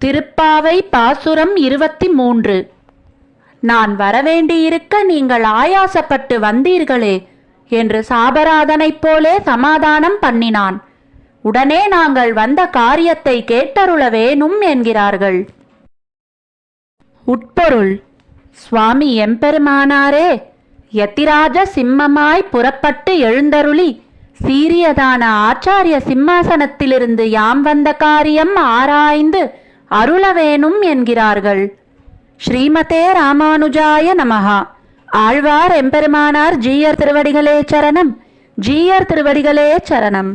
திருப்பாவை பாசுரம் இருபத்தி மூன்று நான் வரவேண்டியிருக்க நீங்கள் ஆயாசப்பட்டு வந்தீர்களே என்று சாபராதனைப் போலே சமாதானம் பண்ணினான். உடனே நாங்கள் வந்த காரியத்தை கேட்டருள வேணும் என்கிறார்கள். உட்பொருள் சுவாமி எம்பெருமானாரே யத்திராஜ சிம்மமாய் புறப்பட்டு எழுந்தருளி சீரியதான ஆச்சாரிய சிம்மாசனத்திலிருந்து யாம் வந்த காரியம் ஆராய்ந்து அருள வேணும் என்கிறார்கள். ஸ்ரீமதே ராமானுஜாய நமஹா. ஆழ்வார் எம்பெருமானார் ஜீயர் திருவடிகளே சரணம். ஜீயர் திருவடிகளே சரணம்.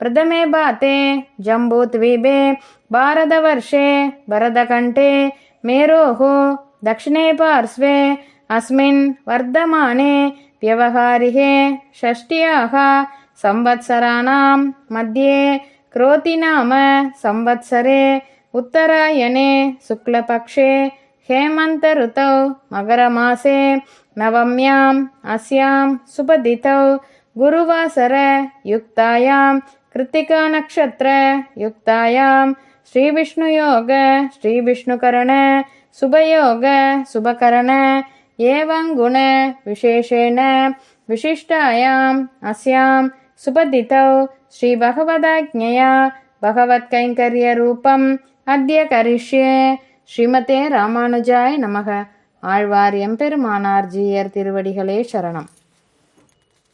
प्रथमे बाते जम्बूद्वीपे भारतवर्षे भरतकण्ठे मेरोः दक्षिणे पार्श्वे अस्मिन् वर्धमाने व्यवहारिहे षष्ट्याः संवत्सराणां मध्ये क्रोतिनाम संवत्सरे उत्तरायणे शुक्लपक्षे हेमन्तऋतौ मकरमासे नवम्याम् अस्यां सुपदितौ गुरुवासरयुक्तायां कृत्तिकानक्षत्रयुक्तायां श्रीविष्णुयोग श्रीविष्णुकरण शुभयोग शुभकरण एवं गुण विशेषेण विशिष्टायाम् अस्यां सुपदितौ श्रीभगवदाज्ञया भगवत्कैङ्कर्यरूपम् अद्य करिष्ये ஸ்ரீமதே ராமானுஜாய நமக ஆழ்வார் எம்பெருமானார் ஜீயர் திருவடிகளே சரணம்